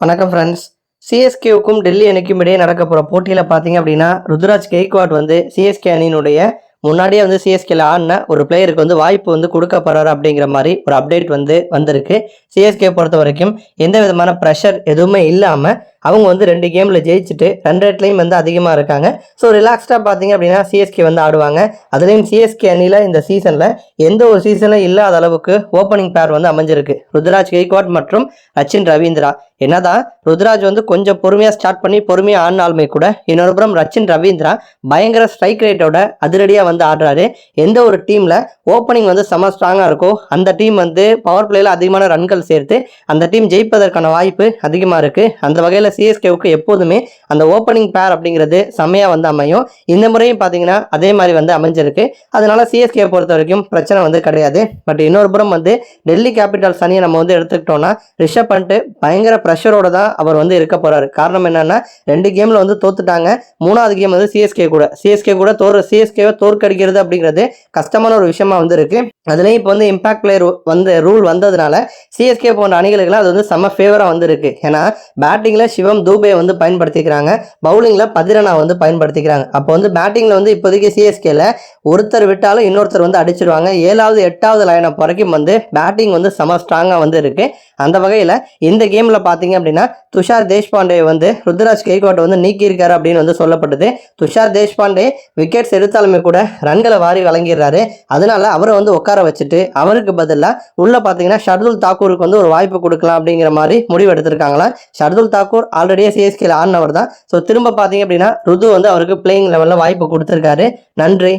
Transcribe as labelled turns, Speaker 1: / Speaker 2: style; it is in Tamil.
Speaker 1: வணக்கம் ஃப்ரெண்ட்ஸ் சிஎஸ்கேவுக்கும் டெல்லி அணிக்கும் இடையே நடக்க போகிற போட்டியில் பார்த்தீங்க அப்படின்னா ருத்ராஜ் கெய்க்வாட் வந்து சிஎஸ்கே அணியினுடைய முன்னாடியே வந்து சிஎஸ்கேல ஆடின ஒரு பிளேயருக்கு வந்து வாய்ப்பு வந்து கொடுக்க போறாரு அப்படிங்கிற மாதிரி ஒரு அப்டேட் வந்து வந்திருக்கு. சிஎஸ்கே பொறுத்த வரைக்கும் எந்த விதமான ப்ரெஷர் எதுவுமே இல்லாமல் அவங்க வந்து ரெண்டு கேமில் ஜெயிச்சுட்டு ரன் ரேட்லேயும் வந்து அதிகமாக இருக்காங்க. ஸோ ரிலாக்ஸ்டாக பார்த்தீங்க அப்படின்னா சிஎஸ்கே வந்து ஆடுவாங்க. அதுலேயும் சிஎஸ்கே அணியில் இந்த சீசனில் எந்த ஒரு சீசனில் இல்லாத அளவுக்கு ஓப்பனிங் பேர் வந்து அமைஞ்சிருக்கு. ருத்ராஜ் கெய்க்வாட் மற்றும் ரச்சின் ரவீந்திரா. என்னதான் ருத்ராஜ் வந்து கொஞ்சம் பொறுமையாக ஸ்டார்ட் பண்ணி பொறுமையாக ஆடினாலுமே கூட இன்னொரு புறம் ரச்சின் ரவீந்திரா பயங்கர ஸ்ட்ரைக் ரேட்டோட அதிரடியாக வந்து ஆடுறாரு. எந்த ஒரு டீமில் ஓப்பனிங் வந்து செம ஸ்ட்ராங்காக இருக்கோ அந்த டீம் வந்து பவர் பிளேயில் அதிகமான ரன்கள் சேர்த்து அந்த டீம் ஜெயிப்பதற்கான வாய்ப்பு அதிகமாக இருக்குது அந்த வகையில் சிஎஸ்கேவுக்கு எப்போதுமே அந்த ஓப்பனிங் பேர் அப்படிங்கிறது செம்மையாக வந்து அமையும். இந்த முறையும் பார்த்தீங்கன்னா அதே மாதிரி வந்து அமைஞ்சிருக்கு. அதனால சிஎஸ்கே பொறுத்த வரைக்கும் பிரச்சனை வந்து கிடையாது. பட் இன்னொரு புறம் வந்து டெல்லி கேபிட்டல்ஸ் அணியை நம்ம வந்து எடுத்துக்கிட்டோம்னா ரிஷப் பண்ணிட்டு பயங்கர ப்ரெஷரோட தான் அவர் வந்து இருக்க போகிறாரு காரணம் என்னன்னா ரெண்டு கேமில் வந்து தோத்துட்டாங்க. மூணாவது கேம் வந்து சிஎஸ்கே கூட. சிஎஸ்கே கூட தோற சிஎஸ்கேவை தோற்கடிக்கிறது அப்படிங்கிறது கஷ்டமான ஒரு விஷயமா வந்து இருக்கு. அதுலேயும் இப்போ வந்து இம்பாக்ட் பிளேயர் வந்து ரூல் வந்ததுனால சிஎஸ்கே போன்ற அணிகளுக்குலாம் அது வந்து செம்ம ஃபேவராக வந்து இருக்கு. ஏன்னா பேட்டிங்கில் சிவம் தூபே வந்து பயன்படுத்திக்கிறாங்க. பவுலிங்கில் பதிரனா வந்து பயன்படுத்திக்கிறாங்க. அப்போ வந்து பேட்டிங்கில் வந்து இப்போதைக்கு சிஎஸ்கேல ஒருத்தர் விட்டாலும் இன்னொருத்தர் வந்து அடிச்சிருவாங்க. ஏழாவது எட்டாவது லைனப் வரைக்கும் வந்து பேட்டிங் வந்து செம ஸ்ட்ராங்காக வந்து இருக்கு. அந்த வகையில் இந்த கேமில் பார்த்தீங்க அப்படின்னா துஷார் தேஷ்பாண்டே வந்து ருத்ராஜ் கெய்கோட்டை வந்து நீக்கியிருக்காரு அப்படின்னு வந்து சொல்லப்பட்டது. துஷார் தேஷ்பாண்டே விக்கெட்ஸ் எடுத்தாலுமே கூட ரன்களை வாரி வழங்கிடுறாரு. அதனால அவரை வந்து உட்கார வச்சுட்டு அவருக்கு பதிலாக உள்ள பார்த்தீங்கன்னா ஷர்துல் தாக்கூருக்கு வந்து ஒரு வாய்ப்பு கொடுக்கலாம் அப்படிங்கிற மாதிரி முடிவு எடுத்திருக்காங்களா ஷர்துல் தாக்கூர் ஆல்ரெடியே சிஎஸ்கேல ஆடினவர் தான் ஸோ திரும்ப பார்த்தீங்க அப்படின்னா ருது வந்து அவருக்கு பிளேயிங் லெவலில் வாய்ப்பு கொடுத்துருக்காரு. நன்றி.